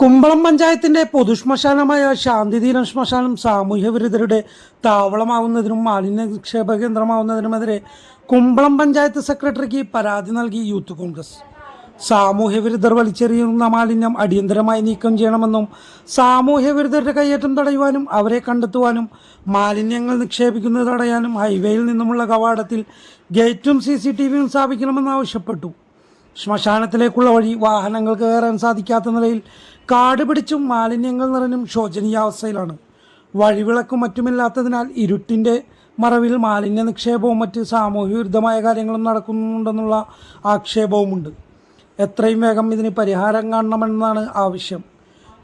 കുമ്പളം പഞ്ചായത്തിന്റെ പൊതുശ്മശാനമായ ശാന്തിതീരം ശ്മശാനം സാമൂഹ്യ വിരുദ്ധരുടെ താവളമാവുന്നതിനും മാലിന്യ നിക്ഷേപ കേന്ദ്രമാവുന്നതിനുമെതിരെ കുമ്പളം പഞ്ചായത്ത് സെക്രട്ടറിക്ക് പരാതി നൽകി യൂത്ത് കോൺഗ്രസ്. സാമൂഹ്യ വിരുദ്ധർ വലിച്ചെറിയുന്ന മാലിന്യം അടിയന്തരമായി നീക്കം ചെയ്യണമെന്നും സാമൂഹ്യ വിരുദ്ധരുടെ കയ്യേറ്റം തടയുവാനും അവരെ കണ്ടെത്തുവാനും മാലിന്യങ്ങൾ നിക്ഷേപിക്കുന്നത് തടയാനും ഹൈവേയിൽ നിന്നുമുള്ള കവാടത്തിൽ ഗേറ്റും സി സി ടി വിയും സ്ഥാപിക്കണമെന്നാവശ്യപ്പെട്ടു. ശ്മശാനത്തിലേക്കുള്ള വഴി വാഹനങ്ങൾക്ക് കയറാൻ സാധിക്കാത്ത നിലയിൽ കാട് പിടിച്ചും മാലിന്യങ്ങൾ നിറഞ്ഞും ശോചനീയാവസ്ഥയിലാണ് വഴിവിളക്കും മറ്റുമില്ലാത്തതിനാൽ ഇരുട്ടിന്റെ മറവിൽ മാലിന്യ നിക്ഷേപവും മറ്റ് സാമൂഹ്യ വിരുദ്ധമായ കാര്യങ്ങളും നടക്കുന്നുണ്ടെന്നുള്ള ആക്ഷേപവുമുണ്ട്. എത്രയും വേഗം ഇതിന് പരിഹാരം കാണണമെന്നാണ് ആവശ്യം.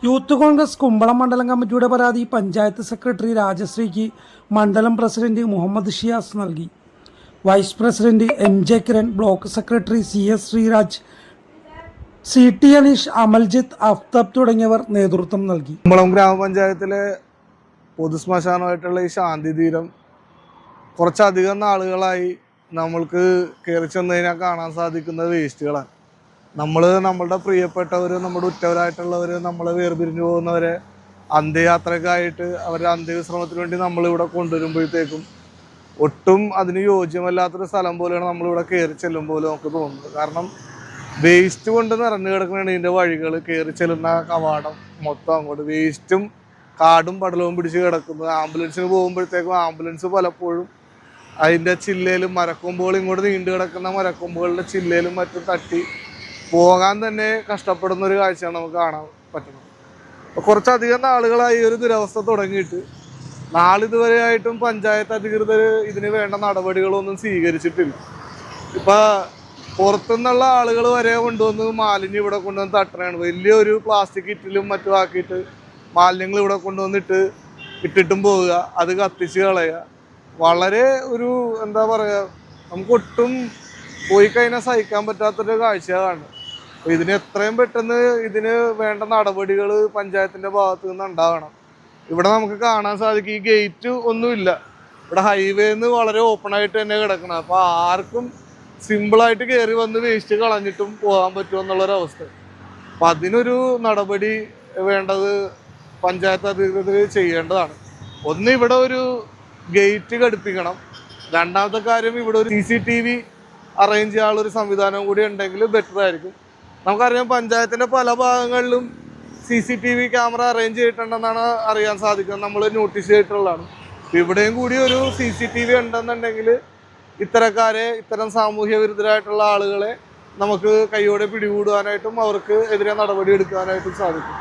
യൂത്ത് കോൺഗ്രസ് കുമ്പളം മണ്ഡലം കമ്മിറ്റിയുടെ പരാതി പഞ്ചായത്ത് സെക്രട്ടറി രാജശ്രീക്ക് മണ്ഡലം പ്രസിഡന്റ് മുഹമ്മദ് ഷിയാസ് നൽകി. Vice president M J Kiran block secretary C S Sreeraj C T Aneesh Amaljith Aftab തുടങ്ങിയവർ നേതൃത്വം നൽകി. കുമ്പളം ഗ്രാമപഞ്ചായത്തിലെ പൊതുശ്മശാനമായിട്ടുള്ള ഈ ശാന്തി തീരം കുറച്ചധികം നാളുകളായി നമ്മൾക്ക് കയറി ചെന്നതിനാൽ കാണാൻ സാധിക്കുന്ന വേസ്റ്റുകളാണ്. നമ്മൾ നമ്മളുടെ പ്രിയപ്പെട്ടവർ നമ്മുടെ ഉറ്റവരായിട്ടുള്ളവർ നമ്മളെ വേർപിരിഞ്ഞു പോകുന്നവരെ അന്ത്യയാത്രക്കായിട്ട് അവരുടെ അന്ത്യവിശ്രമത്തിന് വേണ്ടി നമ്മളിവിടെ കൊണ്ടുവരുമ്പോഴത്തേക്കും ഒട്ടും അതിന് യോജ്യമല്ലാത്തൊരു സ്ഥലം പോലെയാണ് നമ്മളിവിടെ കയറി ചെല്ലുമ്പോൾ നമുക്ക് തോന്നുന്നത്. കാരണം വേസ്റ്റ് കൊണ്ട് നിറഞ്ഞു കിടക്കുന്നതാണ് ഇതിന്റെ വഴികൾ. കയറി ചെല്ലുന്ന കവാടം മൊത്തം അങ്ങോട്ട് വേസ്റ്റും കാടും പടലവും പിടിച്ച് കിടക്കുന്നത് ആംബുലൻസിന് പോകുമ്പോഴത്തേക്കും ആംബുലൻസ് പലപ്പോഴും അതിന്റെ ചില്ലയിലും മരക്കൊമ്പുകൾ ഇങ്ങോട്ട് നീണ്ടു കിടക്കുന്ന മരക്കൊമ്പുകളുടെ ചില്ലയിലും മറ്റും തട്ടി പോകാൻ തന്നെ കഷ്ടപ്പെടുന്ന ഒരു കാഴ്ചയാണ് നമുക്ക് കാണാൻ പറ്റുന്നത്. കുറച്ചധികം നാളുകളായി ഒരു ദുരവസ്ഥ തുടങ്ങിയിട്ട് നാളിതുവരെയായിട്ടും പഞ്ചായത്ത് അധികൃതർ ഇതിന് വേണ്ട നടപടികളൊന്നും സ്വീകരിച്ചിട്ടില്ല. ഇപ്പൊ പുറത്തുനിന്നുള്ള ആളുകൾ വരെ കൊണ്ടുവന്ന് മാലിന്യം ഇവിടെ കൊണ്ടുവന്ന് തട്ടണയാണ് വലിയൊരു പ്ലാസ്റ്റിക് ഇറ്റിലും മറ്റും ആക്കിയിട്ട് മാലിന്യങ്ങൾ ഇവിടെ കൊണ്ടുവന്നിട്ട് ഇട്ടിട്ടും പോവുക അത് കത്തിച്ച് കളയുക. വളരെ ഒരു എന്താ പറയുക നമുക്കൊട്ടും പോയി കഴിഞ്ഞാൽ സഹിക്കാൻ പറ്റാത്തൊരു കാഴ്ചയാണ്. അപ്പോൾ ഇതിന് എത്രയും പെട്ടെന്ന് ഇതിന് വേണ്ട നടപടികൾ പഞ്ചായത്തിന്റെ ഭാഗത്ത് നിന്ന് ഉണ്ടാവണം. ഇവിടെ നമുക്ക് കാണാൻ സാധിക്കും ഈ ഗേറ്റ് ഒന്നുമില്ല. ഇവിടെ ഹൈവേന്ന് വളരെ ഓപ്പണായിട്ട് തന്നെ കിടക്കണം. അപ്പോൾ ആർക്കും സിമ്പിളായിട്ട് കയറി വന്ന് വേസ്റ്റ് കളഞ്ഞിട്ടും പോകാൻ പറ്റുമോ എന്നുള്ളൊരവസ്ഥ അപ്പം അതിനൊരു നടപടി വേണ്ടത് പഞ്ചായത്ത് അധികൃതർ ചെയ്യേണ്ടതാണ്. ഒന്ന് ഇവിടെ ഒരു ഗേറ്റ് ഘടിപ്പിക്കണം. രണ്ടാമത്തെ കാര്യം ഇവിടെ ഒരു C C T V arrange ചെയ്യാനുള്ള ഒരു സംവിധാനം കൂടി ഉണ്ടെങ്കിൽ ബെറ്റർ ആയിരിക്കും. നമുക്കറിയാം പഞ്ചായത്തിന്റെ പല ഭാഗങ്ങളിലും C C T V camera arrange ചെയ്തിട്ടുണ്ടെന്നാണ് അറിയാൻ സാധിക്കുന്നത്. നമ്മൾ നോട്ടീസ് ചെയ്തിട്ടുള്ളതാണ്. ഇവിടെയും കൂടി ഒരു സി സി ടി വി ഉണ്ടെന്നുണ്ടെങ്കിൽ ഇത്തരക്കാരെ ഇത്തരം സാമൂഹ്യ വിരുദ്ധരായിട്ടുള്ള ആളുകളെ നമുക്ക് കൈയോടെ പിടികൂടുവാനായിട്ടും അവർക്ക് എതിരെ നടപടി എടുക്കാനായിട്ടും സാധിക്കും.